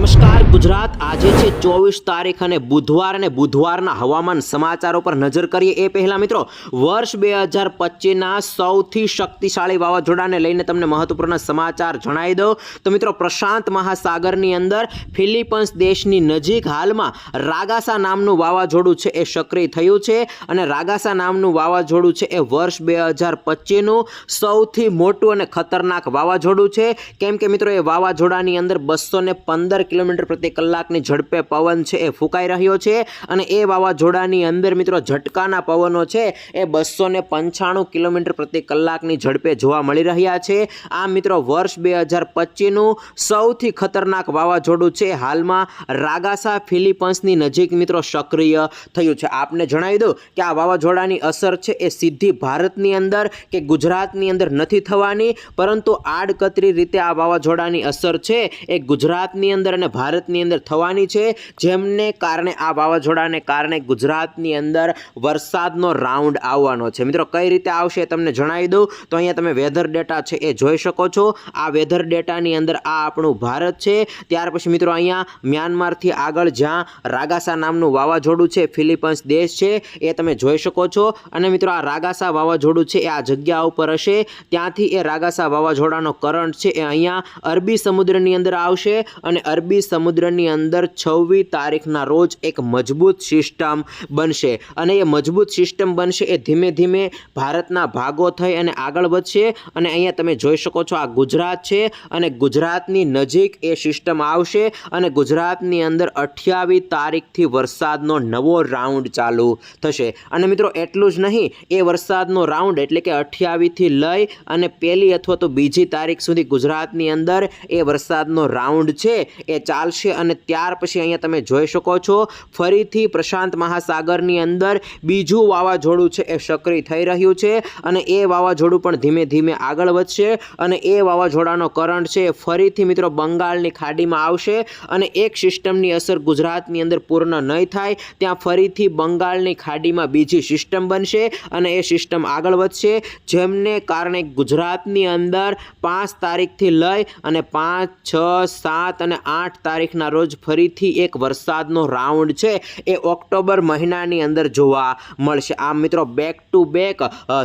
નમસ્કાર, ગુજરાત. આજે છે ચોવીસ તારીખ અને બુધવાર અને બુધવારના હવામાન સમાચારો પર નજર કરીએ એ પહેલાં મિત્રો, વર્ષ બે હજાર પચીસના સૌથી શક્તિશાળી વાવાઝોડાને લઈને તમને મહત્વપૂર્ણ સમાચાર જણાવી દઉં. તો મિત્રો, પ્રશાંત મહાસાગરની અંદર ફિલિપન્સ દેશની નજીક હાલમાં રાગાસા નામનું વાવાઝોડું છે એ સક્રિય થયું છે અને રાગાસા નામનું વાવાઝોડું છે એ વર્ષ બે હજાર પચીસનું સૌથી મોટું અને ખતરનાક વાવાઝોડું છે. કેમ કે મિત્રો, એ વાવાઝોડાની અંદર બસો પંદર કિલોમીટર પ્રતિ કલાકની ઝડપે પવન છે એ ફૂંકાઈ રહ્યો છે અને એ વાવાઝોડાની અંદર મિત્રો ઝટકાના પવનો છે એ બસો ને પંચાણું કિલોમીટર પ્રતિ કલાકની ઝડપે જોવા મળી રહ્યા છે. આ મિત્રો વર્ષ બે હજાર પચીસનું સૌથી ખતરનાક વાવાઝોડું છે. હાલમાં રાગાસા ફિલિપન્સની નજીક મિત્રો સક્રિય થયું છે. આપને જણાવી દઉં કે આ વાવાઝોડાની અસર છે એ સીધી ભારતની અંદર કે ગુજરાતની અંદર નથી થવાની, પરંતુ આડકતરી રીતે આ વાવાઝોડાની અસર છે. એ ગુજરાતની અંદર અને ભારતની અંદર થવાની છે, જેમને કારણે આ વાવાઝોડાને કારણે ગુજરાતની અંદર વરસાદનો રાઉન્ડ આવવાનો છે. મિત્રો, કઈ રીતે આવશે તમને જણાવી દઉં. તો અહીંયા તમે વેધર ડેટા છે એ જોઈ શકો છો. આ વેધર ડેટાની અંદર આ આપણું ભારત છે. ત્યાર પછી મિત્રો, અહીંયા મ્યાનમારથી આગળ જ્યાં રાગાસા નામનું વાવાઝોડું છે, ફિલિપન્સ દેશ છે, એ તમે જોઈ શકો છો. અને મિત્રો, આ રાગાસા વાવાઝોડું છે એ આ જગ્યા ઉપર હશે. ત્યાંથી એ રાગાસા વાવાઝોડાનો કરંટ છે એ અહીંયા અરબી સમુદ્રની અંદર આવશે અને અરબી સમુદ્રની અંદર છવ્વીસ તારીખના રોજ એક મજબૂત સિસ્ટમ બનશે. અને એ મજબૂત સિસ્ટમ બનશે એ ધીમે ધીમે ભારતના ભાગો થઈ અને આગળ વધશે. અને અહીંયા તમે જોઈ શકો છો આ ગુજરાત છે અને ગુજરાતની નજીક એ સિસ્ટમ આવશે. અને ગુજરાતની અંદર અઠ્યાવીસ તારીખથી વરસાદનો નવો રાઉન્ડ ચાલુ થશે. અને મિત્રો એટલું જ નહીં, એ વરસાદનો રાઉન્ડ એટલે કે અઠ્યાવીસથી લઈ અને પહેલી અથવા તો બીજી તારીખ સુધી ગુજરાતની અંદર એ વરસાદનો રાઉન્ડ છે, એ ચાલશે અને ત્યાર પછી અહીંયા તમે જોઈ શકો છો, ફરીથી પ્રશાંત મહાસાગરની અંદર બીજું વાવાઝોડું છે એ સક્રિય થઈ રહ્યું છે અને એ વાવાઝોડું પણ ધીમે ધીમે આગળ વધશે અને એ વાવાઝોડાનો કરંટ છે એ ફરીથી મિત્રો બંગાળની ખાડીમાં આવશે અને એક સિસ્ટમની અસર ગુજરાતની અંદર પૂર્ણ નહીં થાય, ત્યાં ફરીથી બંગાળની ખાડીમાં બીજી સિસ્ટમ બનશે અને એ સિસ્ટમ આગળ વધશે, જેમને કારણે ગુજરાતની અંદર પાંચ તારીખથી લઈ અને પાંચ, છ, સાત અને આઠ તારીખના રોજ ફરીથી એક વરસાદનો રાઉન્ડ છે. એ ઓક્ટોબર મહિનાની અંદર જોવા મળશે. આમ મિત્રો બેક ટુ બેક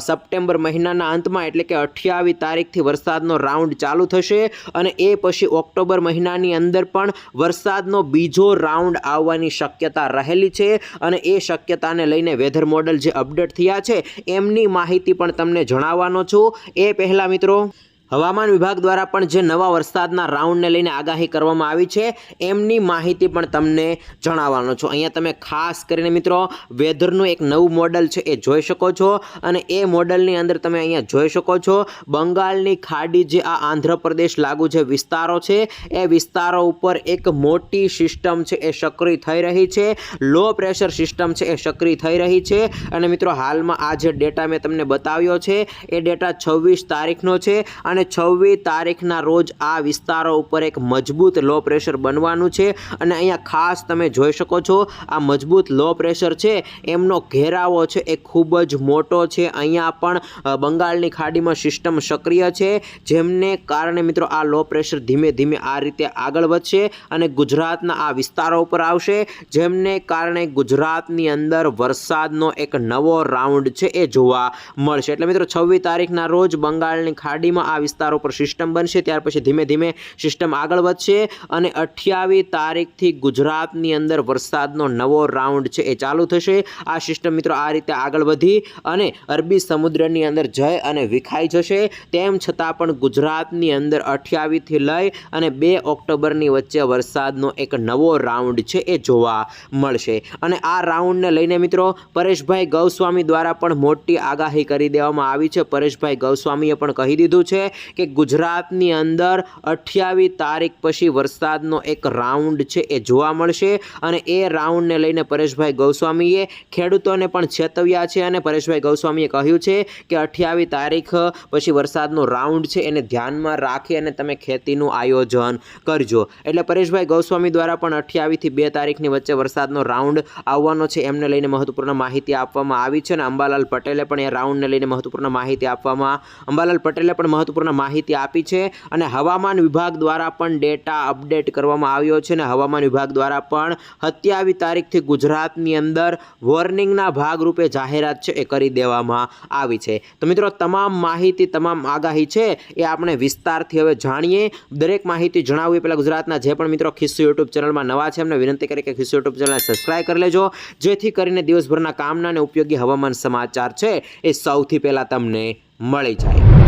સપ્ટેમ્બર મહિનાના અંતમાં એટલે કે અઠ્યાવીસ તારીખથી વરસાદનો રાઉન્ડ ચાલુ થશે અને એ પછી ઓક્ટોબર મહિનાની અંદર પણ વરસાદનો બીજો રાઉન્ડ આવવાની શક્યતા રહેલી છે અને એ શક્યતાને લઈને વેધર મોડલ જે અપડેટ થયા છે, એમની માહિતી પણ તમને જણાવવાનો છું. એ પહેલાં મિત્રો હવામાન વિભાગ દ્વારા પણ જે નવા વરસાદના રાઉન્ડને લઈને આગાહી કરવામાં આવી છે, એમની માહિતી પણ તમને જણાવવાનો છું. અહીંયા તમે ખાસ કરીને મિત્રો, વેધરનું એક નવું મોડલ છે એ જોઈ શકો છો અને એ મોડલની અંદર તમે અહીંયા જોઈ શકો છો, બંગાળની ખાડી જે આ આંધ્રપ્રદેશ લાગુ જે વિસ્તારો છે, એ વિસ્તારો ઉપર એક મોટી સિસ્ટમ છે એ સક્રિય થઈ રહી છે, લો પ્રેશર સિસ્ટમ છે એ સક્રિય થઈ રહી છે અને મિત્રો, હાલમાં આ જે ડેટા મેં તમને બતાવ્યો છે, એ ડેટા છવ્વીસ તારીખનો છે અને છવ્વીસ તારીખના રોજ આ વિસ્તારો ઉપર એક મજબૂત લો પ્રેશર બનવાનું છે અને અહીંયા ખાસ તમે જોઈ શકો છો, આ મજબૂત લો પ્રેશર છે, એમનો ઘેરાવો છે, એ ખૂબ જ મોટો છે. અહીંયા પણ બંગાળની ખાડીમાં સિસ્ટમ સક્રિય છે, જેમને કારણે મિત્રો આ લો પ્રેશર ધીમે ધીમે આ રીતે આગળ વધશે અને ગુજરાતના આ વિસ્તારો ઉપર આવશે, જેમને કારણે ગુજરાતની અંદર વરસાદનો એક નવો રાઉન્ડ છે, એ જોવા મળશે. એટલે મિત્રો, છવ્વીસ તારીખના રોજ બંગાળની ખાડીમાં આ વિસ્તારો પર સિસ્ટમ બનશે, ત્યાર પછી ધીમે ધીમે સિસ્ટમ આગળ વધશે અને અઠ્યાવીસ તારીખથી ગુજરાતની અંદર વરસાદનો નવો રાઉન્ડ છે, એ ચાલુ થશે. આ સિસ્ટમ મિત્રો આ રીતે આગળ વધી અને અરબી સમુદ્રની અંદર જઈ અને વિખાઈ જશે. તેમ છતાં પણ ગુજરાતની અંદર અઠ્યાવીસથી લઈ અને બે ઓક્ટોબરની વચ્ચે વરસાદનો એક નવો રાઉન્ડ છે, એ જોવા મળશે. અને આ રાઉન્ડને લઈને મિત્રો પરેશભાઈ ગૌસ્વામી દ્વારા પણ મોટી આગાહી કરી દેવામાં આવી છે. પરેશભાઈ ગૌસ્વામીએ પણ કહી દીધું છે કે ગુજરાતની અંદર અઠ્યાવીસ તારીખ પછી વરસાદનો એક રાઉન્ડ છે એ જોવા મળશે. અને એ રાઉન્ડને લઈને પરેશભાઈ ગૌસ્વામીએ ખેડૂતોને પણ ચેતવ્યા છે અને પરેશભાઈ ગૌસ્વામીએ કહ્યું છે કે અઠ્યાવીસ તારીખ પછી વરસાદનો રાઉન્ડ છે એને ધ્યાનમાં રાખી અને તમે ખેતીનું આયોજન કરજો. એટલે પરેશભાઈ ગૌસ્વામી દ્વારા પણ અઠ્યાવીસથી બે તારીખની વચ્ચે વરસાદનો રાઉન્ડ આવવાનો છે. એમને લઈને મહત્વપૂર્ણ માહિતી આપવામાં આવી છે અને અંબાલાલ પટેલે પણ એ રાઉન્ડને લઈને મહત્વપૂર્ણ માહિતી આપવામાં અંબાલાલ પટેલે પણ મહત્વપૂર્ણ સંપૂર્ણ માહિતી આપી છે અને હવામાન વિભાગ દ્વારા પણ ડેટા અપડેટ કરવામાં આવ્યો છે અને હવામાન વિભાગ દ્વારા પણ સત્યાવીસ તારીખથી ગુજરાતની અંદર વોર્નિંગના ભાગરૂપે જાહેરાત છે એ કરી દેવામાં આવી છે. તો મિત્રો, તમામ માહિતી, તમામ આગાહી છે એ આપણે વિસ્તારથી હવે જાણીએ. દરેક માહિતી જણાવવી પહેલાં ગુજરાતના જે પણ મિત્રો ખિસ્સુ યુટ્યુબ ચેનલમાં નવા છે, એમને વિનંતી કરી કે ખિસ્સુ યુટ્યુબ ચેનલને સબસ્ક્રાઈબ કરી લેજો. જેથી કરીને દિવસભરના કામના અને ઉપયોગી હવામાન સમાચાર છે એ સૌથી પહેલાં તમને મળી જાય.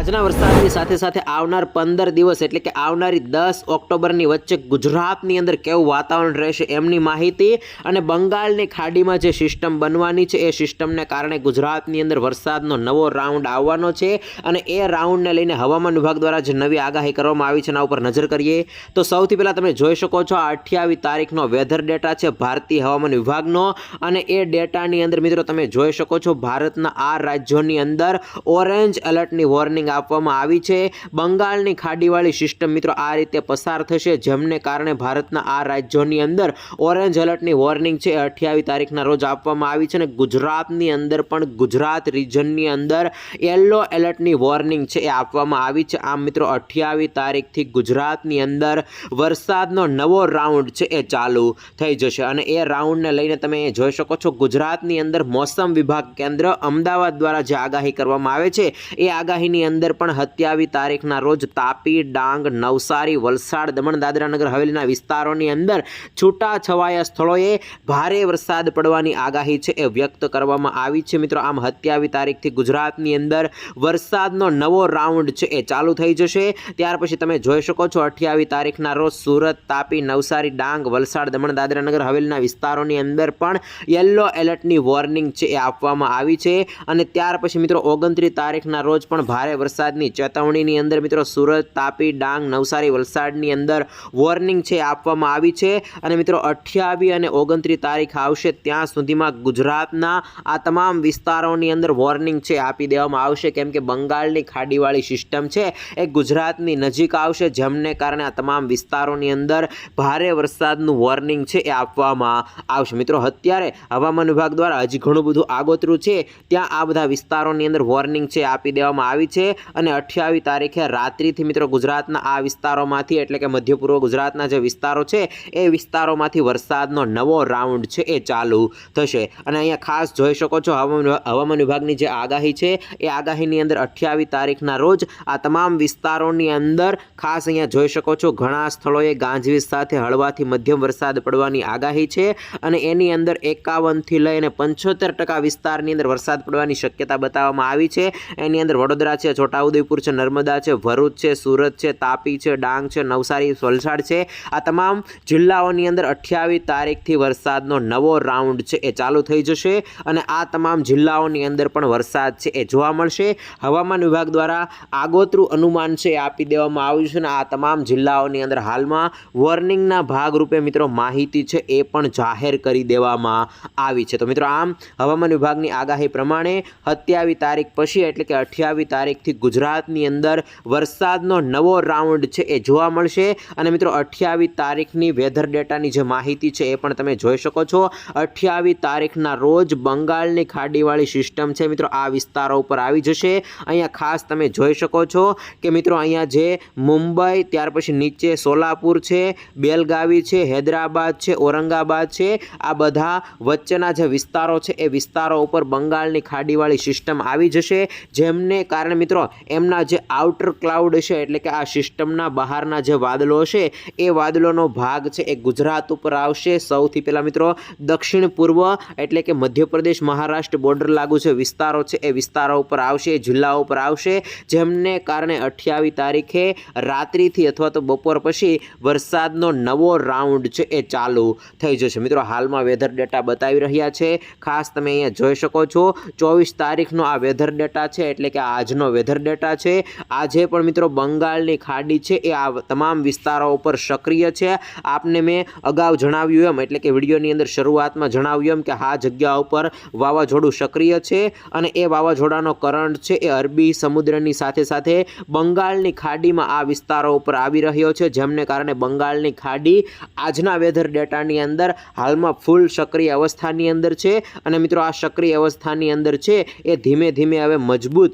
આજના વરસાદની સાથે સાથે આવનાર પંદર દિવસ એટલે કે આવનારી દસ ઓક્ટોબરની વચ્ચે ગુજરાતની અંદર કેવું વાતાવરણ રહેશે એમની માહિતી અને બંગાળની ખાડીમાં જે સિસ્ટમ બનવાની છે, એ સિસ્ટમને કારણે ગુજરાતની અંદર વરસાદનો નવો રાઉન્ડ આવવાનો છે અને એ રાઉન્ડને લઈને હવામાન વિભાગ દ્વારા જે નવી આગાહી કરવામાં આવી છે એના ઉપર નજર કરીએ તો સૌથી પહેલાં તમે જોઈ શકો છો આ અઠ્યાવીસ તારીખનો વેધર ડેટા છે ભારતીય હવામાન વિભાગનો અને એ ડેટાની અંદર મિત્રો તમે જોઈ શકો છો ભારતના આ રાજ્યોની અંદર ઓરેન્જ એલર્ટની વોર્નિંગ આપવામાં આવી છે. બંગાળની ખાડીવાળી સિસ્ટમ મિત્રો આ રીતે પસાર થશે, જેમને કારણે ભારતના આ રાજ્યોની અંદર ઓરેન્જ એલર્ટની વોર્નિંગ છે. અઠ્યાવીસ તારીખના રોજ આપવામાં આવી છે અને ગુજરાતની અંદર પણ, ગુજરાત રિજનની અંદર યલો એલર્ટની વોર્નિંગ છે એ આપવામાં આવી છે. આમ મિત્રો, અઠ્યાવીસ તારીખથી ગુજરાતની અંદર વરસાદનો નવો રાઉન્ડ છે એ ચાલુ થઈ જશે અને એ રાઉન્ડને લઈને તમે જોઈ શકો છો, ગુજરાતની અંદર મોસમ વિભાગ કેન્દ્ર અમદાવાદ દ્વારા જે આગાહી કરવામાં આવે છે, એ આગાહીની અંદર પણ સત્યાવીસ તારીખના રોજ તાપી, ડાંગ, નવસારી, વલસાડ, દમણ, દાદરા નગર હવેલીના વિસ્તારોની અંદર છૂટા છવાયા સ્થળોએ ભારે વરસાદ પડવાની આગાહી છે એ વ્યક્ત કરવામાં આવી છે. મિત્રો, આમ હત્યાવી તારીખથી ગુજરાતની અંદર વરસાદનો નવો રાઉન્ડ છે એ ચાલુ થઈ જશે. ત્યાર પછી તમે જોઈ શકો છો, અઠ્યાવી તારીખના રોજ સુરત, તાપી, નવસારી, ડાંગ, વલસાડ, દમણ, દાદરા નગર હવેલીના વિસ્તારોની અંદર પણ યલો એલર્ટની વોર્નિંગ છે એ આપવામાં આવી છે. અને ત્યાર પછી મિત્રો, ઓગણત્રીસ તારીખના રોજ પણ ભારે વરસાદની ચેતવણીની અંદર મિત્રો સુરત, તાપી, ડાંગ, નવસારી વલસાડની અંદર વોર્નિંગ છે આપવામાં આવી છે. અને મિત્રો અઠ્યાવીસ અને ઓગણત્રીસ તારીખ આવશે ત્યાં સુધીમાં ગુજરાતના આ તમામ વિસ્તારોની અંદર વોર્નિંગ છે આપી દેવામાં આવશે. કેમ કે બંગાળની ખાડીવાળી સિસ્ટમ છે એ ગુજરાતની નજીક આવશે, જેમને કારણે આ તમામ વિસ્તારોની અંદર ભારે વરસાદનું વોર્નિંગ છે એ આપવામાં આવશે. મિત્રો અત્યારે હવામાન વિભાગ દ્વારા હજી ઘણું બધું આગોતરું છે. ત્યાં આ બધા વિસ્તારોની અંદર વોર્નિંગ છે આપી દેવામાં આવી છે. અને અઠ્યાવીસ તારીખે રાત્રિથી મિત્રો ગુજરાતના આ વિસ્તારોમાંથી એટલે કે મધ્ય પૂર્વ ગુજરાતના જે વિસ્તારો છે, એ વિસ્તારોમાંથી વરસાદનો નવો રાઉન્ડ છે, એ ચાલુ થશે. અને અહીંયા ખાસ જોઈ શકો છો, હવામાન હવામાન વિભાગની જે આગાહી છે, એ આગાહીની અંદર અઠ્યાવીસ તારીખના રોજ આ તમામ વિસ્તારોની અંદર ખાસ અહીંયા જોઈ શકો છો, ઘણા સ્થળોએ ગાંજવીજ સાથે હળવાથી મધ્યમ વરસાદ પડવાની આગાહી છે અને એની અંદર એકાવનથી લઈને પંચોતેર ટકા વિસ્તારની અંદર વરસાદ પડવાની શક્યતા બતાવવામાં આવી છે. એની અંદર વડોદરા છે છોટાઉદેપુર છે, નર્મદા છે, ભરૂચ છે, સુરત છે, તાપી છે, ડાંગ છે, નવસારી, વલસાડ છે. આ તમામ જિલ્લાઓની અંદર અઠ્યાવીસ તારીખથી વરસાદનો નવો રાઉન્ડ છે, એ ચાલુ થઈ જશે અને આ તમામ જિલ્લાઓની અંદર પણ વરસાદ છે, એ જોવા મળશે. હવામાન વિભાગ દ્વારા આગોતરું અનુમાન છે, એ આપી દેવામાં આવ્યું છે અને આ તમામ જિલ્લાઓની અંદર હાલમાં વોર્નિંગના ભાગરૂપે મિત્રો માહિતી છે, એ પણ જાહેર કરી દેવામાં આવી છે. તો મિત્રો આમ હવામાન વિભાગની આગાહી પ્રમાણે સત્યાવીસ તારીખ પછી એટલે કે અઠ્યાવીસ તારીખથી ગુજરાતની અંદર વરસાદનો નવો રાઉન્ડ છે એ જોવા મળશે. અને મિત્રો, અઠ્યાવીસ તારીખની વેધર ડેટાની જે માહિતી છે એ પણ તમે જોઈ શકો છો. અઠ્યાવીસ તારીખના રોજ બંગાળની ખાડીવાળી સિસ્ટમ છે. મિત્રો, આ વિસ્તારો ઉપર આવી જશે. અહીંયા ખાસ તમે જોઈ શકો છો કે મિત્રો, અહીંયા જે મુંબઈ, ત્યાર પછી નીચે સોલાપુર છે, બેલગાવી છે, હૈદરાબાદ છે, ઔરંગાબાદ છે. આ બધા વચ્ચેના જે વિસ્તારો છે એ વિસ્તારો ઉપર બંગાળની ખાડીવાળી સિસ્ટમ આવી જશે. જેમને કારણે મિત્રો એમના જે આઉટર ક્લાઉડ છે, એટલે કે આ સિસ્ટમના બહારના જે વાદળો છે, એ વાદળોનો ભાગ છે, એ ગુજરાત ઉપર આવશે. સૌથી પહેલાં મિત્રો, દક્ષિણ પૂર્વ, એટલે કે મધ્યપ્રદેશ, મહારાષ્ટ્ર બોર્ડર લાગુ છે, વિસ્તારો છે, એ વિસ્તારો ઉપર આવશે, જિલ્લાઓ ઉપર આવશે, જેમને કારણે અઠ્યાવીસ તારીખે રાત્રિથી અથવા તો બપોર પછી વરસાદનો નવો રાઉન્ડ છે, એ ચાલુ થઈ જશે. મિત્રો, હાલમાં વેધર ડેટા બતાવી રહ્યા છે. ખાસ તમે અહીંયા જોઈ શકો છો, ચોવીસ તારીખનો આ વેધર ડેટા છે, એટલે કે આજનો વેધર ડેટા છે. આજે પણ મિત્રો બંગાળની ખાડી છે. એ આ તમામ વિસ્તારો ઉપર સક્રિય છે. આપને મેં અગાઉ જણાવ્યું એમ, એટલે કે વિડીયોની અંદર શરૂઆતમાં જણાવ્યું એમ કે આ જગ્યા ઉપર વાવાઝોડું સક્રિય છે અને એ વાવાઝોડાનો કરંટ છે એ અરબી સમુદ્રની સાથે સાથે બંગાળની ખાડીમાં આ વિસ્તારો ઉપર આવી રહ્યો છે. જેમને કારણે બંગાળની ખાડી આજના વેધર ડેટાની અંદર હાલમાં ફૂલ સક્રિય અવસ્થાની અંદર છે. અને મિત્રો આ સક્રિય અવસ્થાની અંદર છે એ ધીમે ધીમે હવે મજબૂત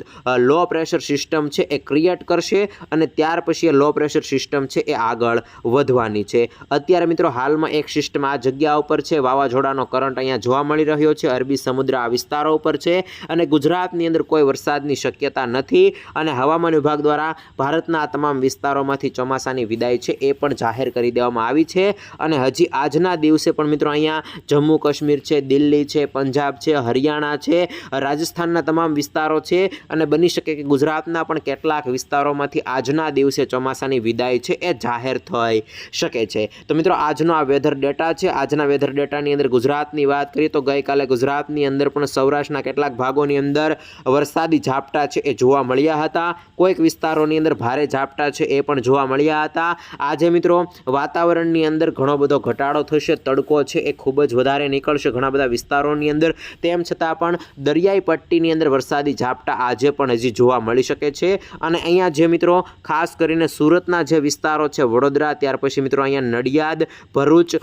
લો પ્રેશર પ્રેશર સિસ્ટમ છે, એ ક્રિએટ કરશે અને ત્યાર પછી એ લો પ્રેશર સિસ્ટમ છે, એ આગળ વધવાની છે. અત્યારે મિત્રો, હાલમાં એક સિસ્ટમ આ જગ્યા ઉપર છે, વાવાઝોડાનો કરંટ અહીંયા જોવા મળી રહ્યો છે, અરબી સમુદ્ર આ વિસ્તારો ઉપર છે અને ગુજરાતની અંદર કોઈ વરસાદની શક્યતા નથી અને હવામાન વિભાગ દ્વારા ભારતના આ તમામ વિસ્તારોમાંથી ચોમાસાની વિદાય છે, એ પણ જાહેર કરી દેવામાં આવી છે. અને હજી આજના દિવસે પણ મિત્રો, અહીંયા જમ્મુ કાશ્મીર છે, દિલ્હી છે, પંજાબ છે, હરિયાણા છે, રાજસ્થાનના તમામ વિસ્તારો છે અને બની શકે કે ગુજરાતના પણ કેટલાક વિસ્તારોમાંથી આજના દિવસે ચોમાસાની વિદાય છે એ જાહેર થઈ શકે છે. તો મિત્રો, આજનો આ વેધર ડેટા છે. આજના વેધર ડેટાની અંદર ગુજરાતની વાત કરીએ તો ગઈકાલે ગુજરાતની અંદર પણ સૌરાષ્ટ્રના કેટલાક ભાગોની અંદર વરસાદી ઝાપટા છે એ જોવા મળ્યા હતા. કોઈક વિસ્તારોની અંદર ભારે ઝાપટા છે એ પણ જોવા મળ્યા હતા. આજે મિત્રો, વાતાવરણની અંદર ઘણો બધો ઘટાડો થશે, તડકો છે એ ખૂબ જ વધારે નીકળશે ઘણા બધા વિસ્તારોની અંદર. તેમ છતાં પણ દરિયાઈ પટ્ટીની અંદર વરસાદી ઝાપટા આજે પણ હજી જોવા મળી શકે છે. અને અહીંયા જે મિત્રો, ખાસ કરીને સુરતના જે વિસ્તારો છે, વડોદરા, ત્યાર પછી મિત્રો અહીંયા નડિયાદ, ભરૂચ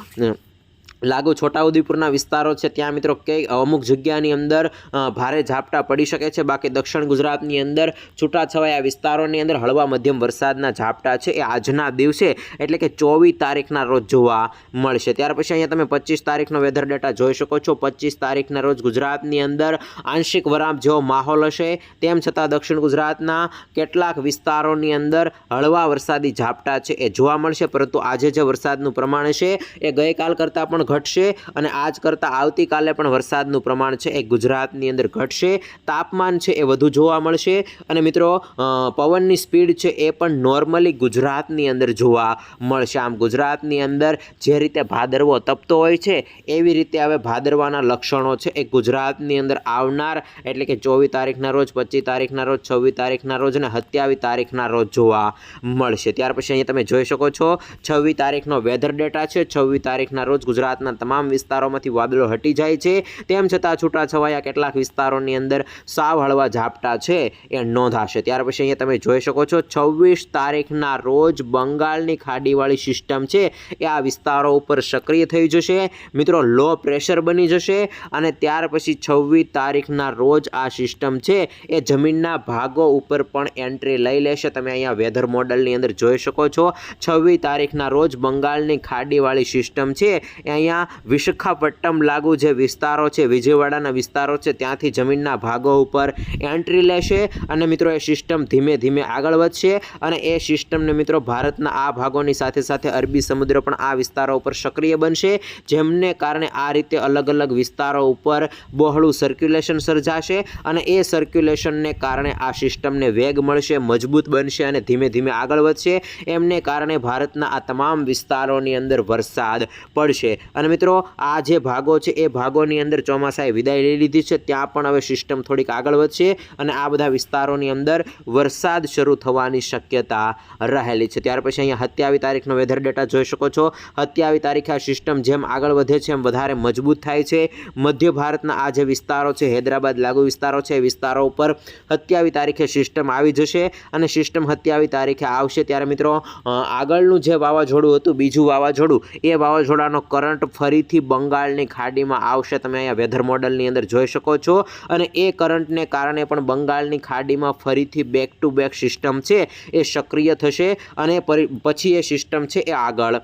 લાગુ છોટાઉદેપુરના વિસ્તારો છે, ત્યાં મિત્રો કે અમુક જગ્યાની અંદર ભારે ઝાપટા પડી શકે છે. બાકી દક્ષિણ ગુજરાતની અંદર છૂટાછવાયા વિસ્તારોની અંદર હળવા મધ્યમ વરસાદના ઝાપટા છે. એ આજના દિવસે એટલે કે ચોવીસ તારીખના રોજ જોવા મળશે. ત્યાર પછી અહીંયા તમે પચીસ તારીખનો વેધર ડેટા જોઈ શકો છો. પચીસ તારીખના રોજ ગુજરાતની અંદર આંશિક વરાપ જેવો માહોલ હશે. તેમ છતાં દક્ષિણ ગુજરાતના કેટલાક વિસ્તારોની અંદર હળવા વરસાદી ઝાપટા છે, એ જોવા મળશે. પરંતુ આજે જે વરસાદનું પ્રમાણ છે, એ ગઈકાલ કરતાં પણ ઘટશે અને આજ કરતાં આવતીકાલે પણ વરસાદનું પ્રમાણ છે એ ગુજરાતની અંદર ઘટશે. તાપમાન છે એ વધુ જોવા મળશે અને મિત્રો પવનની સ્પીડ છે એ પણ નોર્મલી ગુજરાતની અંદર જોવા મળશે. આમ ગુજરાતની અંદર જે રીતે ભાદરવો તપતો હોય છે, એવી રીતે હવે ભાદરવાના લક્ષણો છે એ ગુજરાતની અંદર આવનાર એટલે કે ચોવીસ તારીખના રોજ, પચીસ તારીખના રોજ, છવ્વીસ તારીખના રોજ અને સત્યાવીસ તારીખના રોજ જોવા મળશે. ત્યાર પછી અહીંયા તમે જોઈ શકો છો, છવ્વીસ તારીખનો વેધર ડેટા છે, છવ્વીસ તારીખના રોજ ગુજરાતના તમામ વિસ્તારોમાંથી વાદળો હટી જાય છે. તેમ છતાં છૂટાછવાયા કેટલાક વિસ્તારોની અંદર સાવ હળવા ઝાપટા છે એ નોંધાશે. ત્યાર પછી અહીંયા તમે જોઈ શકો છો, છવ્વીસ તારીખના રોજ બંગાળની ખાડીવાળી સિસ્ટમ છે એ આ વિસ્તારો ઉપર સક્રિય થઈ જશે. મિત્રો, લો પ્રેશર બની જશે અને ત્યાર પછી છવ્વીસ તારીખના રોજ આ સિસ્ટમ છે એ જમીનના ભાગો ઉપર પણ એન્ટ્રી લઈ લેશે. તમે અહીંયા વેધર મોડલની અંદર જોઈ શકો છો, છવ્વીસ તારીખના રોજ બંગાળની ખાડીવાળી સિસ્ટમ છે, એ અહીંયા વિશાખાપટ્ટનમ લાગુ જે વિસ્તારો છે, વિજયવાડાના વિસ્તારો છે, ત્યાંથી જમીનના ભાગો ઉપર એન્ટ્રી લેશે અને મિત્રો એ સિસ્ટમ ધીમે ધીમે આગળ વધશે અને એ સિસ્ટમને મિત્રો ભારતના આ ભાગોની સાથે સાથે અરબી સમુદ્ર પણ આ વિસ્તારો ઉપર સક્રિય બનશે, જેમને કારણે આ રીતે અલગ અલગ વિસ્તારો ઉપર બહોળું સર્ક્યુલેશન સર્જાશે અને એ સર્ક્યુલેશનને કારણે આ સિસ્ટમને વેગ મળશે, મજબૂત બનશે અને ધીમે ધીમે આગળ વધશે. એમને કારણે ભારતના આ તમામ વિસ્તારોની અંદર વરસાદ પડશે. અને મિત્રો, આ જે ભાગો છે, એ ભાગોની અંદર ચોમાસાએ વિદાય લઈ લીધી છે. ત્યાં પણ હવે સિસ્ટમ થોડીક આગળ વધશે અને આ બધા વિસ્તારોની અંદર વરસાદ શરૂ થવાની શક્યતા રહેલી છે. ત્યાર પછી અહીંયા હત્યાવી તારીખનો વેધર ડેટા જોઈ શકો છો. હત્યાવી તારીખે આ સિસ્ટમ જેમ આગળ વધે છે, એમ વધારે મજબૂત થાય છે. મધ્ય ભારતના આ જે વિસ્તારો છે, હૈદરાબાદ લાગુ વિસ્તારો છે વિસ્તારો ઉપર હત્યાવી તારીખે સિસ્ટમ આવી જશે અને સિસ્ટમ હત્યાવી તારીખે આવશે. ત્યારે મિત્રો આગળનું જે વાવાઝોડું હતું, બીજું વાવાઝોડું, એ વાવાઝોડાનો કરંટ ફરીથી બંગાળની ખાડીમાં આવશે. તમે અહીંયા વેધર મોડલની અંદર જોઈ શકો છો. અને એ કરંટને કારણે પણ બંગાળની ખાડીમાં ફરીથી બેક ટુ બેક સિસ્ટમ છે એ સક્રિય થશે અને પછી એ સિસ્ટમ છે એ આગળ.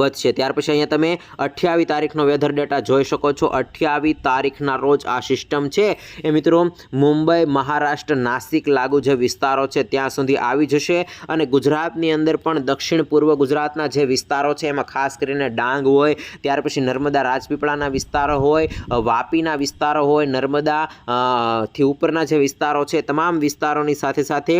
વધશે. ત્યાર પછી અહીંયા તમે અઠ્યાવી તારીખનો વેધર ડેટા જોઈ શકો છો. અઠ્યાવી તારીખના રોજ આ સિસ્ટમ છે. એ મિત્રો મુંબઈ, મહારાષ્ટ્ર, નાસિક લાગુ જે વિસ્તારો છે ત્યાં સુધી આવી જશે અને ગુજરાતની અંદર પણ દક્ષિણ પૂર્વ ગુજરાતના જે વિસ્તારો છે એમાં ખાસ કરીને ડાંગ હોય, ત્યાર પછી નર્મદા રાજપીપળાના વિસ્તારો હોય વાપીના વિસ્તારો હોય, નર્મદા થી ઉપરના જે વિસ્તારો છે તમામ વિસ્તારોની સાથે સાથે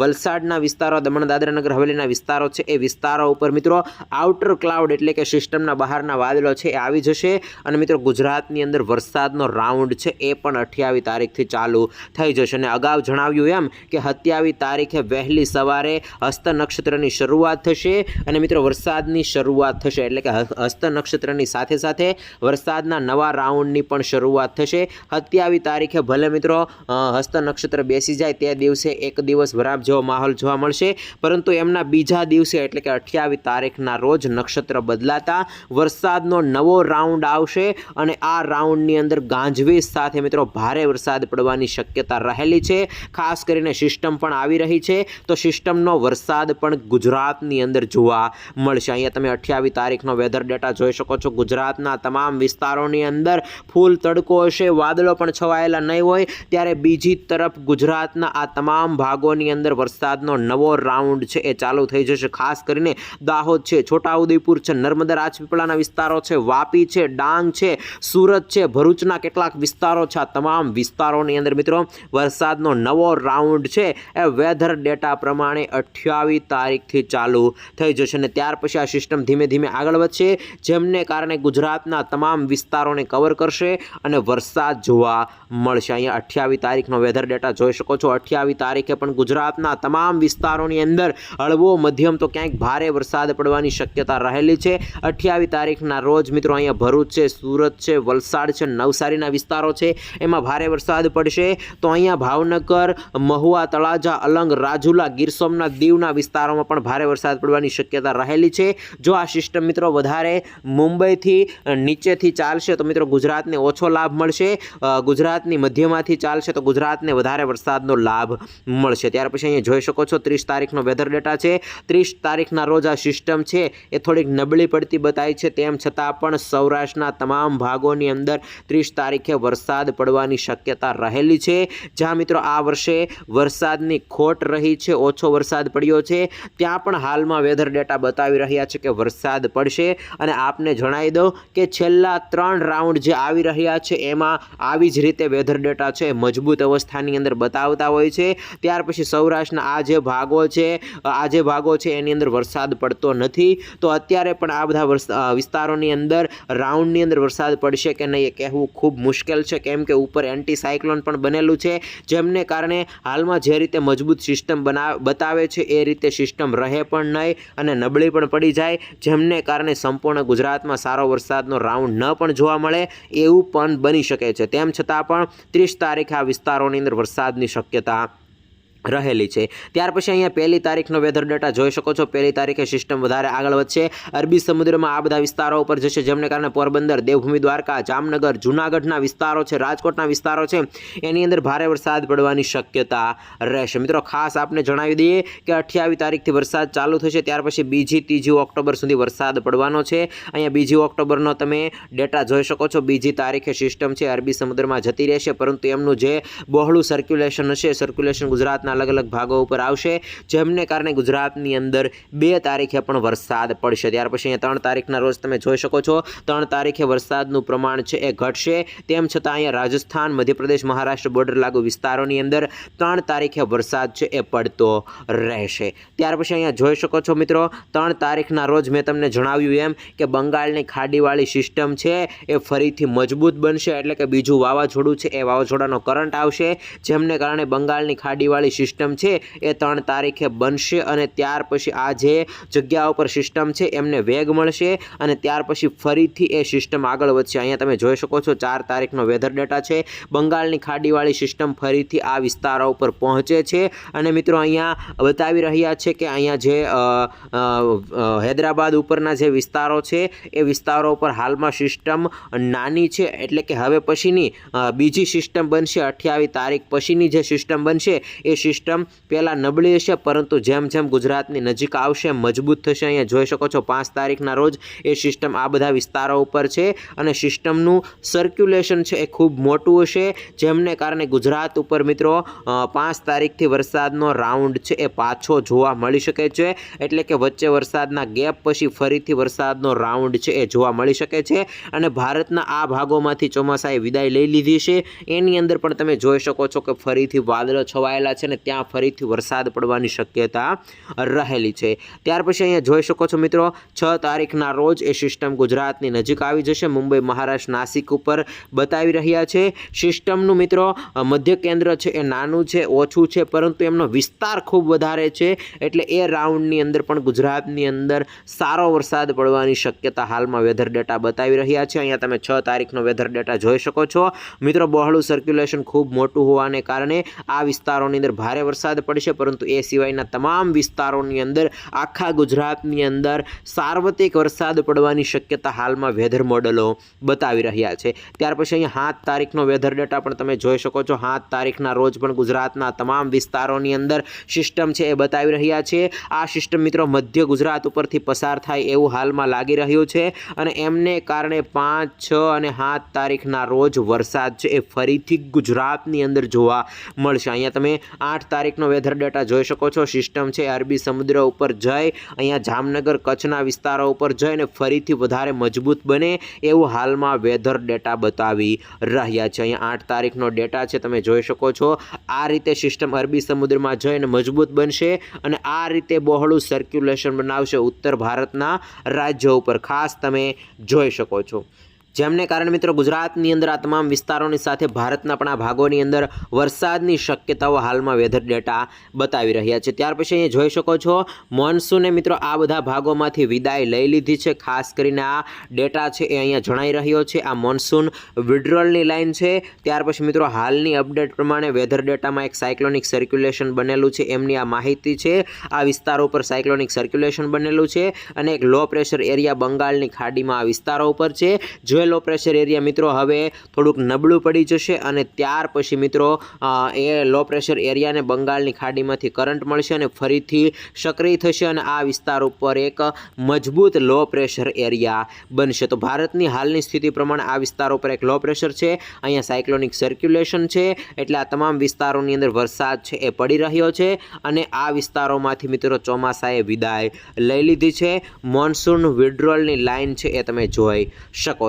વલસાડના વિસ્તારો, દમણ દાદરા નગર હવેલીના વિસ્તારો છે એ વિસ્તારો ઉપર મિત્રો આઉટર ક્લાઉડ એટલે કે સિસ્ટમના બહારના વાદળો છે એ આવી જશે. અને મિત્રો ગુજરાતની અંદર વરસાદનો રાઉન્ડ છે એ પણ અઠ્યાવીસ તારીખથી ચાલુ થઈ જશે. અને અગાઉ જણાવ્યું એમ કે સત્યાવીસ તારીખે વહેલી સવારે હસ્ત નક્ષત્રની શરૂઆત થશે. અને મિત્રો વરસાદની શરૂઆત થશે એટલે કે હસ્ત નક્ષત્રની સાથે સાથે વરસાદના નવા રાઉન્ડની પણ શરૂઆત થશે. સત્યાવીસ તારીખે ભલે મિત્રો હસ્ત નક્ષત્ર બેસી જાય તે દિવસે એક દિવસ વરાપ જેવો માહોલ જોવા મળશે. પરંતુ એમના બીજા દિવસે એટલે કે અઠ્યાવીસ તારીખના રોજ નક્ષત્ર નક્ષત્ર બદલાતા વરસાદનો નવો રાઉન્ડ આવશે અને આ રાઉન્ડની અંદર ગાંજવીજ સાથે મિત્રો ભારે વરસાદ પડવાની શક્યતા રહેલી છે. ખાસ કરીને સિસ્ટમ પણ આવી રહી છે. તો સિસ્ટમનો વરસાદ પણ ગુજરાતની અંદર જોવા મળશે. અહીંયા તમે અઠ્યાવીસ તારીખનો વેધર ડેટા જોઈ શકો છો. ગુજરાતના તમામ વિસ્તારોની અંદર ફૂલ તડકો હશે. વાદળો પણ છવાયેલા નહીં હોય. ત્યારે બીજી તરફ ગુજરાતના આ તમામ ભાગોની અંદર વરસાદનો નવો રાઉન્ડ છે. એ ચાલુ થઈ જશે. ખાસ કરીને દાહોદ છે. છોટાઉદેપુર છે, નર્મદા રાજપીપળાના વિસ્તારો છે, વાપી છે, ડાંગ છે, સુરત છે, ભરૂચના કેટલાક વિસ્તારો છે. આ તમામ વિસ્તારોની અંદર મિત્રો વરસાદનો નવો રાઉન્ડ છે. એ વેધર ડેટા પ્રમાણે અઠ્યાવીસ તારીખથી ચાલુ થઈ જશે અને ત્યાર પછી આ સિસ્ટમ ધીમે ધીમે આગળ વધશે, જેમને કારણે ગુજરાતના તમામ વિસ્તારોને કવર કરશે અને વરસાદ જોવા મળશે. અહીંયા અઠ્યાવીસ તારીખનો વેધર ડેટા જોઈ શકો છો. અઠ્યાવીસ તારીખે પણ ગુજરાતના તમામ વિસ્તારોની અંદર હળવો મધ્યમ તો ક્યાંક ભારે વરસાદ પડવાની શક્યતા રહેલી છે. અઠ્યાવીસ તારીખના રોજ મિત્રો અહીંયા ભરૂચ છે, સુરત છે, વલસાડ છે, નવસારીના વિસ્તારો છે. એમાં ભારે વરસાદ પડશે. તો અહીંયા ભાવનગર, મહુવા, તળાજા, અલંગ, રાજુલા, ગીર સોમનાથ, દીવના વિસ્તારોમાં પણ ભારે વરસાદ પડવાની શક્યતા રહેલી છે. જો આ સિસ્ટમ મિત્રો વધારે મુંબઈથી નીચેથી ચાલશે તો મિત્રો ગુજરાતને ઓછો લાભ મળશે. ગુજરાતની મધ્યમાંથી ચાલશે તો ગુજરાતને વધારે વરસાદનો લાભ મળશે. ત્યાર પછી અહીંયા જોઈ શકો છો ત્રીસ તારીખનો વેધર ડેટા છે. ત્રીસ તારીખના રોજ આ સિસ્ટમ છે. એ થોડીક નબળી પડતી બતાવી છે, તેમ છતાં પણ સૌરાષ્ટ્રના તમામ ભાગોની અંદર ત્રીસ તારીખે વરસાદ પડવાની શક્યતા રહેલી છે. જ્યાં મિત્રો આ વર્ષે વરસાદની ખોટ રહી છે, ઓછો વરસાદ પડ્યો છે, ત્યાં પણ હાલમાં વેધર ડેટા બતાવી રહ્યા છે કે વરસાદ પડશે. અને આપને જણાવી દઉં કે છેલ્લા ત્રણ રાઉન્ડ જે આવી રહ્યા છે, એમાં આવી જ રીતે વેધર ડેટા છે, મજબૂત અવસ્થાની અંદર બતાવતા હોય છે. ત્યાર પછી સૌરાષ્ટ્રના આ જે ભાગો છે, આ જે ભાગો છે, એની અંદર વરસાદ પડતો નથી. તો અત્યારે પણ આ બધા વિસ્તારોની અંદર, રાઉન્ડની અંદર વરસાદ પડશે કે નહીં એ કહેવું ખૂબ મુશ્કેલ છે. કેમ કે ઉપર એન્ટી સાયક્લોન પણ બનેલું છે, જેમને કારણે હાલમાં જે રીતે મજબૂત સિસ્ટમ બના બતાવે છે, એ રીતે સિસ્ટમ રહે પણ નહીં અને નબળી પણ પડી જાય. જેમને કારણે સંપૂર્ણ ગુજરાતમાં સારો વરસાદનો રાઉન્ડ ન પણ જોવા મળે, એવું પણ બની શકે છે. તેમ છતાં પણ ત્રીસ તારીખે આ વિસ્તારોની અંદર વરસાદની શક્યતા રહેલી છે. ત્યાર પછી અહીંયા પહેલી તારીખનો વેધર ડેટા જોઈ શકો છો. પહેલી તારીખે સિસ્ટમ વધારે આગળ વધશે. અરબી સમુદ્રમાં આ બધા વિસ્તારો ઉપર જશે, જેમને કારણે પોરબંદર, દેવભૂમિ, દ્વારકા, જામનગર, જૂનાગઢના વિસ્તારો છે, રાજકોટના વિસ્તારો છે, એની અંદર ભારે વરસાદ પડવાની શક્યતા રહેશે. મિત્રો, ખાસ આપને જણાવી દઈએ કે અઠ્યાવીસ તારીખથી વરસાદ ચાલુ થશે, ત્યાર પછી બીજી, ત્રીજી ઓક્ટોબર સુધી વરસાદ પડવાનો છે. અહીંયા બીજી ઓક્ટોબરનો તમે ડેટા જોઈ શકો છો. બીજી તારીખે સિસ્ટમ છે, અરબી સમુદ્રમાં જતી રહેશે, પરંતુ એમનું જે બહોળું સર્ક્યુલેશન હશે સર્ક્યુલેશન ગુજરાતના અલગ અલગ ભાગો ઉપર આવશે, જેમને કારણે ગુજરાતની અંદર બે તારીખે પણ વરસાદ પડશે. ત્યાર પછી અહીંયા ત્રણ તારીખના રોજ તમે જોઈ શકો છો, ત્રણ તારીખે વરસાદનું પ્રમાણ છે એ ઘટશે. તેમ છતાં અહીંયા રાજસ્થાન, મધ્યપ્રદેશ, મહારાષ્ટ્ર બોર્ડર લાગુ વિસ્તારોની અંદર ત્રણ તારીખે વરસાદ છે એ પડતો રહેશે. ત્યાર પછી અહીંયા જોઈ શકો છો મિત્રો, ત્રણ તારીખના રોજ મેં તમને જણાવ્યું એમ કે બંગાળની ખાડીવાળી સિસ્ટમ છે એ ફરીથી મજબૂત બનશે, એટલે કે બીજું વાવાઝોડું છે એ વાવાઝોડાનો કરંટ આવશે, જેમને કારણે બંગાળની ખાડીવાળી સિસ્ટમ છે, એ ત્રણ તારીખે બનશે અને ત્યાર પછી આ જે જગ્યા ઉપર સિસ્ટમ છે, એમને વેગ મળશે અને ત્યાર પછી ફરીથી એ સિસ્ટમ આગળ વધશે. અહીંયા તમે જોઈ શકો છો, ચાર તારીખનો વેધર ડેટા છે. બંગાળની ખાડીવાળી સિસ્ટમ ફરીથી આ વિસ્તારો ઉપર પહોંચે છે. અને મિત્રો અહીંયા બતાવી રહ્યા છે કે અહીંયા જે હૈદરાબાદ ઉપરના જે વિસ્તારો છે, એ વિસ્તારો ઉપર હાલમાં સિસ્ટમ નાની છે. એટલે કે હવે પછીની બીજી સિસ્ટમ બનશે અઠ્યાવીસ તારીખ પછીની જે સિસ્ટમ બનશે, એ સિસ્ટમ પહેલાં નબળી હશે, પરંતુ જેમ જેમ ગુજરાતની નજીક આવશે મજબૂત થશે. અહીંયા જોઈ શકો છો, પાંચ તારીખના રોજ એ સિસ્ટમ આ બધા વિસ્તારો ઉપર છે અને સિસ્ટમનું સર્ક્યુલેશન છે એ ખૂબ મોટું હશે, જેમને કારણે ગુજરાત ઉપર મિત્રો પાંચ તારીખથી વરસાદનો રાઉન્ડ છે એ પાછો જોવા મળી શકે છે. એટલે કે વચ્ચે વરસાદના ગેપ પછી ફરીથી વરસાદનો રાઉન્ડ છે એ જોવા મળી શકે છે અને ભારતના આ ભાગોમાંથી ચોમાસાએ વિદાય લઈ લીધી છે. એની અંદર પણ તમે જોઈ શકો છો કે ફરીથી વાદળો છવાયેલા છે ને ત્યાં ફરીથી વરસાદ પડવાની શક્યતા રહેલી છે. ત્યાર પછી અહીંયા જોઈ શકો છો મિત્રો, છ તારીખના રોજ એ સિસ્ટમ ગુજરાતની નજીક આવી જશે. મુંબઈ, મહારાષ્ટ્ર, નાસિક ઉપર બતાવી રહ્યા છે. સિસ્ટમનું મિત્રો મધ્ય કેન્દ્ર છે એ નાનું છે, ઓછું છે, પરંતુ એમનો વિસ્તાર ખૂબ વધારે છે. એટલે એ રાઉન્ડની અંદર પણ ગુજરાતની અંદર સારો વરસાદ પડવાની શક્યતા હાલમાં વેધર ડેટા બતાવી રહ્યા છે. અહીંયા તમે છ તારીખનો વેધર ડેટા જોઈ શકો છો. મિત્રો, બહોળું સર્ક્યુલેશન ખૂબ મોટું હોવાને કારણે આ વિસ્તારોની અંદર ભારે વધારે વરસાદ પડશે, પરંતુ એ સિવાયના તમામ વિસ્તારોની અંદર, આખા ગુજરાતની અંદર સાર્વત્રિક વરસાદ પડવાની શક્યતા હાલમાં વેધર મોડલો બતાવી રહ્યા છે. ત્યાર પછી અહીંયા સાત તારીખનો વેધર ડેટા પણ તમે જોઈ શકો છો. સાત તારીખના રોજ પણ ગુજરાતના તમામ વિસ્તારોની અંદર સિસ્ટમ છે એ બતાવી રહ્યા છે. આ સિસ્ટમ મિત્રો મધ્ય ગુજરાત ઉપરથી પસાર થાય એવું હાલમાં લાગી રહ્યું છે અને એમને કારણે પાંચ, છ અને સાત તારીખના રોજ વરસાદ છે એ ફરીથી ગુજરાતની અંદર જોવા મળશે. અહીંયા તમે આઠ તારીખનો વેધર ડેટા જોઈ શકો છો. સિસ્ટમ છે અરબી સમુદ્ર ઉપર જઈ, અહીંયા જામનગર કચ્છના વિસ્તારો ઉપર જઈને ફરીથી વધારે મજબૂત બને એવું હાલમાં વેધર ડેટા બતાવી રહ્યા છે. અહીંયા આઠ તારીખનો ડેટા છે, તમે જોઈ શકો છો. આ રીતે સિસ્ટમ અરબી સમુદ્રમાં જઈને મજબૂત બનશે અને આ રીતે બહોળું સર્ક્યુલેશન બનાવશે ઉત્તર ભારતના રાજ્યો ઉપર. ખાસ તમે જોઈ શકો છો. જેમને કારણે મિત્રો ગુજરાતની અંદર આ તમામ વિસ્તારોની સાથે ભારતના પણ આ ભાગોની અંદર વરસાદની શક્યતાઓ હાલમાં વેધર ડેટા બતાવી રહ્યા છે. ત્યાર પછી અહીંયા જોઈ શકો છો મોન્સૂને મિત્રો આ બધા ભાગોમાંથી વિદાય લઈ લીધી છે. ખાસ કરીને આ ડેટા છે એ અહીંયા જણાઈ રહ્યો છે. આ મોન્સૂન વિડ્રોલની લાઇન છે. ત્યાર પછી મિત્રો હાલની અપડેટ પ્રમાણે વેધર ડેટામાં એક સાયક્લોનિક સર્ક્યુલેશન બનેલું છે. એમની આ માહિતી છે. આ વિસ્તારો ઉપર સાયક્લોનિક સર્ક્યુલેશન બનેલું છે અને એક લો પ્રેશર એરિયા બંગાળની ખાડીમાં આ વિસ્તારો ઉપર છે. જો લો પ્રેશર એરિયા મિત્રો હવે થોડુંક નબળું પડી જશે અને ત્યાર પછી મિત્રો એ લો પ્રેશર એરિયાને બંગાળની ખાડીમાંથી કરંટ મળશે અને ફરીથી સક્રિય થશે અને આ વિસ્તાર ઉપર એક મજબૂત લો પ્રેશર એરિયા બનશે. તો ભારતની હાલની સ્થિતિ પ્રમાણે આ વિસ્તારો ઉપર એક લો પ્રેશર છે, અહીંયા સાયક્લોનિક સર્ક્યુલેશન છે, એટલે આ તમામ વિસ્તારોની અંદર વરસાદ છે એ પડી રહ્યો છે અને આ વિસ્તારોમાંથી મિત્રો ચોમાસાએ વિદાય લઈ લીધી છે. મોન્સૂન વિડ્રોલની લાઇન છે એ તમે જોઈ શકો છો.